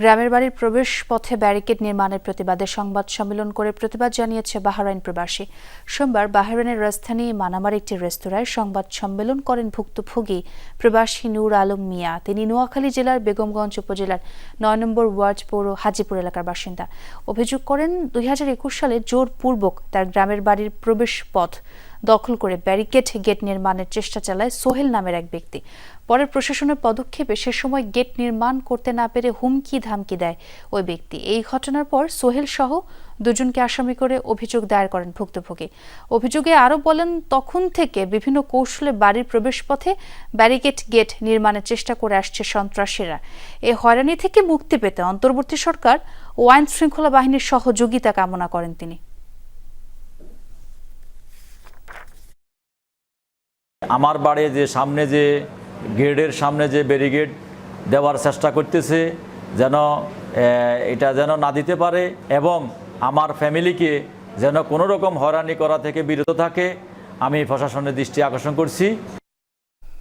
গ্রামের বাড়ির প্রবেশ পথে ব্যারিকেড নির্মাণের প্রতিবাদে সংবাদ সম্মেলন করে প্রতিবাদ জানিয়েছে বাহরাইন প্রবাসী। সোমবার বাহরাইনের রাজধানী মানামার একটি রেস্তোরাঁয় সংবাদ সম্মেলন করেন ভুক্তভোগী প্রবাসী নূর আলম মিয়া। তিনি নোয়াখালী জেলার বেগমগঞ্জ উপজেলার নয় নম্বর ওয়ার্ড পৌর হাজিপুর এলাকার বাসিন্দা। অভিযোগ করেন, দুই হাজার একুশ সালে জোরপূর্বক তার গ্রামের বাড়ির প্রবেশ পথ দখল করে ব্যারিকেড গেট নির্মাণের চেষ্টা চালায় সোহেল নামের এক ব্যক্তি। পরে প্রশাসনের পদক্ষেপে সে সময় গেট নির্মাণ করতে না পেরে হুমকি ধামকি দেয় ওই ব্যক্তি। এই ঘটনার পর সোহেল সহ দুজনকে আসামি করে অভিযোগ দায়ের করেন ভুক্তভোগী। অভিযোগে আরও বলেন, তখন থেকে বিভিন্ন কৌশলে বাড়ির প্রবেশপথে ব্যারিকেড গেট নির্মাণের চেষ্টা করে আসছে সন্ত্রাসীরা। এ হয়রানি থেকে মুক্তি পেতে অন্তর্বর্তী সরকার ও আইন শৃঙ্খলা বাহিনীর সহযোগিতা কামনা করেন তিনি। আমার বাড়ি যে সামনে যে গেটের সামনে যে ব্যারিগেড দেওয়ার চেষ্টা করতেছে যেন এটা যেন না দিতে পারে এবং আমার ফ্যামিলিকে যেন কোনো রকম হয়রানি করা থেকে বিরত থাকে, আমি প্রশাসনের দৃষ্টি আকর্ষণ করছি।